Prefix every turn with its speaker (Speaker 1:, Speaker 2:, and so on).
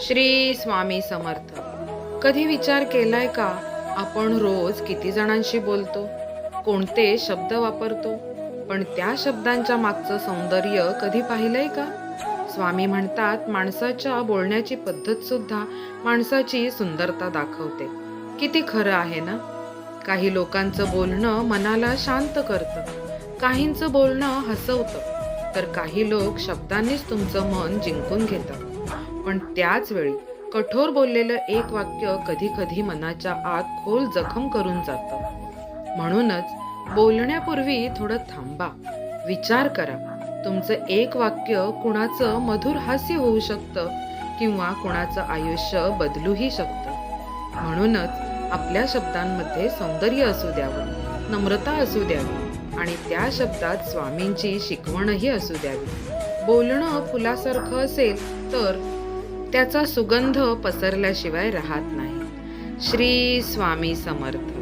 Speaker 1: श्री स्वामी समर्थ. कधी विचार केलाय का? आपण रोज किती जणांशी बोलतो? कोणते शब्द वापरतो? पण त्या शब्दांच्या मागचं सौंदर्य कधी पाहिलंय का? स्वामी म्हणतात माणसाच्या बोलण्याची पद्धत सुद्धा माणसाची सुंदरता दाखवते. किती खरं आहे ना? काही लोकांचं बोलणं मनाला शांत करतं. काहींचं बोलणं हसवतं. तर काही लोक शब्दांनीच तुमचं मन जिंकून घेतात. पण त्याच वेळी कठोर बोललेलं एक वाक्य कधी कधी मनाच्या आत खोल जखम करून जातं. म्हणूनच बोलण्यापूर्वी थोडं थांबा. विचार करा. तुमचं एक वाक्य कुणाचं मधुर हास्य होऊ शकतं किंवा कुणाचं आयुष्य बदलूही शकतं. म्हणूनच आपल्या शब्दांमध्ये सौंदर्य असू द्यावं नम्रता असू द्यावी आणि त्या शब्दात स्वामींची शिकवणही असू द्यावी. बोलणं फुलासारखं असेल तर त्याचा सुगंध पसरल्याशिवाय राहत नाही. श्री स्वामी समर्थ.